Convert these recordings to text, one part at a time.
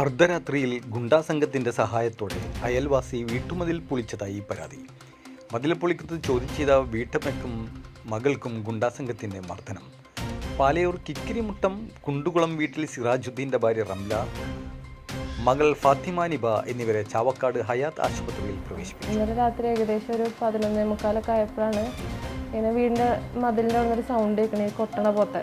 അർദ്ധരാത്രിയിൽ ഗുണ്ടാ സംഘത്തിന്റെ സഹായത്തോടെ അയൽവാസി വീട്ടുമതിൽ പൊളിച്ചതായി പരാതി. മതിൽ പൊളിക്കുന്നത് ചോദ്യം ചെയ്ത വീട്ടമ്മയ്ക്കും മകൾക്കും ഗുണ്ടാസംഘത്തിന്റെ മർദ്ദനം. പാലയൂർ കിക്കിരിമുട്ടം കുണ്ടുകുളം വീട്ടിൽ സിറാജുദ്ദീന്റെ ഭാര്യ റംല മകൾ ഫാത്തിമ നിബ എന്നിവരെ ചാവക്കാട് ഹയാത്ത് ആശുപത്രിയിൽ പ്രവേശിപ്പിച്ചു. ഇന്നലെ രാത്രി ഏകദേശം ഒരു പതിനൊന്നേ മുക്കാലൊക്കെ ആയപ്പോഴാണ് ഇങ്ങനെ വീടിന്റെ മതിലിന്റെ അവിടെ ഒരു സൗണ്ട് കേൾക്കണേ കൊട്ടണ പോത്തെ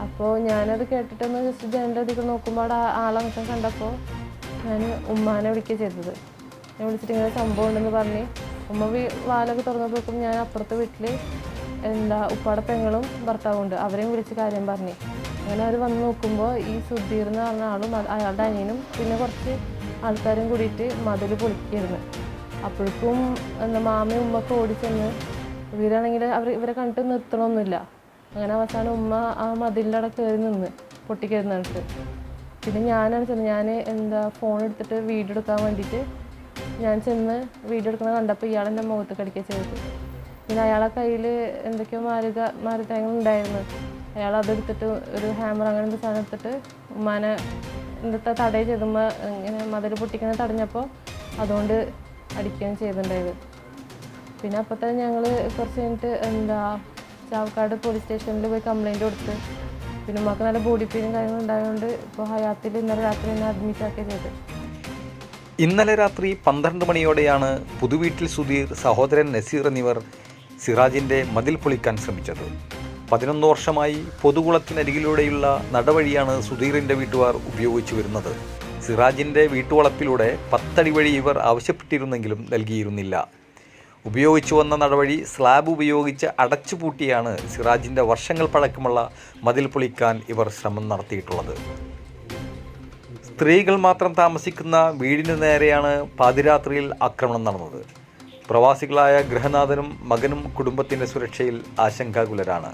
അപ്പോൾ ഞാനത് കേട്ടിട്ടൊന്ന് ജസ്റ്റ് ജനലിന്റെ അധികം നോക്കുമ്പോൾ അവിടെ ആ- ആളങ്ങോട്ടും കണ്ടപ്പോൾ ഞാൻ ഉമ്മാനെ വിളിക്കുക ചെയ്തത്. ഞാൻ വിളിച്ചിട്ട് ഇങ്ങനെ സംഭവം ഉണ്ടെന്ന് പറഞ്ഞ്. ഉമ്മ വീ- വാലൊക്കെ തുറന്നപ്പോഴേക്കും ഞാൻ അപ്പുറത്തെ വീട്ടിൽ എന്താ ഉപ്പാടെ പെങ്ങളും ഭർത്താവും ഉണ്ട്. അവരെയും വിളിച്ച് കാര്യം പറഞ്ഞു. അങ്ങനെ അവർ വന്ന് നോക്കുമ്പോൾ ഈ സുധീർ എന്ന് പറഞ്ഞ ആളും അയാളുടെ അനിയനും പിന്നെ കുറച്ച് ആൾക്കാരും കൂടിയിട്ട് മതിൽ പൊളിക്കായിരുന്നു. അപ്പോഴേക്കും എന്താ മാമയും ഉമ്മൊക്കെ ഓടിച്ചെന്ന് ഇവരാണെങ്കിൽ അവർ ഇവരെ കണ്ടിട്ട് നിർത്തണമൊന്നുമില്ല അങ്ങനെ അവസാനം ഉമ്മ ആ മതിലിന്റെ അവിടെ കയറി നിന്ന് പൊട്ടിക്കരുന്നിട്ട് പിന്നെ ഞാനാണ് ചെന്ന് ഞാൻ എന്താ ഫോൺ എടുത്തിട്ട് വീഡിയോ എടുക്കാൻ വേണ്ടിയിട്ട് ഞാൻ ചെന്ന് വീഡിയോ എടുക്കണ കണ്ടപ്പോൾ ഇയാൾ എന്റെ മുഖത്ത് കടിക്കുക ചെയ്തത്. പിന്നെ അയാളെ കയ്യിൽ എന്തൊക്കെയോ മാരുക മാരുതങ്ങൾ ഉണ്ടായിരുന്നു. അയാൾ അതെടുത്തിട്ട് ഒരു ഹാമർ അങ്ങനെ അങ്ങനത്തെ സാധനം എടുത്തിട്ട് ഉമ്മാനെ എന്താ തടയ ചെയ്തുമ്പോൾ ഇങ്ങനെ മതിൽ പൊട്ടിക്കണ തടഞ്ഞപ്പോൾ അതുകൊണ്ട് അടിക്കുകയും ചെയ്തിട്ടുണ്ടായത്. പിന്നെ അപ്പോൾ തന്നെ ഞങ്ങൾ കുറച്ച് കഴിഞ്ഞിട്ട് എന്താ ചാവക്കാട് പോലീസ് സ്റ്റേഷനിൽ പോയി കംപ്ലയിന്റ് കൊടുത്ത്. പിന്നെ ഉമ്മക്ക് നല്ല ബോഡി പെയിനും കാര്യങ്ങളും ഉണ്ടായതുകൊണ്ട് ഇപ്പോൾ ഹയാത്തിൽ ഇന്നലെ രാത്രി എന്നെ അഡ്മിറ്റ് ആക്കുക ചെയ്തത്. ഇന്നലെ രാത്രി പന്ത്രണ്ട് മണിയോടെയാണ് പുതുവീട്ടിൽ സുധീർ സഹോദരൻ നസീർ എന്നിവർ സിറാജിന്റെ മതിൽ പൊളിക്കാൻ ശ്രമിച്ചത്. പതിനൊന്ന് വർഷമായി പൊതുകുളത്തിനരികിലൂടെയുള്ള നടവഴിയാണ് സുധീറിന്റെ വീട്ടുകാർ ഉപയോഗിച്ചു വരുന്നത്. സിറാജിന്റെ വീട്ടുവളപ്പിലൂടെ പത്തടി വഴി ഇവർ ആവശ്യപ്പെട്ടിരുന്നെങ്കിലും നൽകിയിരുന്നില്ല. ഉപയോഗിച്ചു വന്ന നടവഴി സ്ലാബ് ഉപയോഗിച്ച് അടച്ചുപൂട്ടിയാണ് സിറാജിന്റെ വർഷങ്ങൾ പഴക്കമുള്ള മതിൽ പൊളിക്കാൻ ഇവർ ശ്രമം നടത്തിയിട്ടുള്ളത്. സ്ത്രീകൾ മാത്രം താമസിക്കുന്ന വീടിന് നേരെയാണ് പാതിരാത്രിയിൽ ആക്രമണം നടന്നത്. പ്രവാസികളായ ഗൃഹനാഥനും മകനും കുടുംബത്തിന്റെ സുരക്ഷയിൽ ആശങ്കാകുലരാണ്.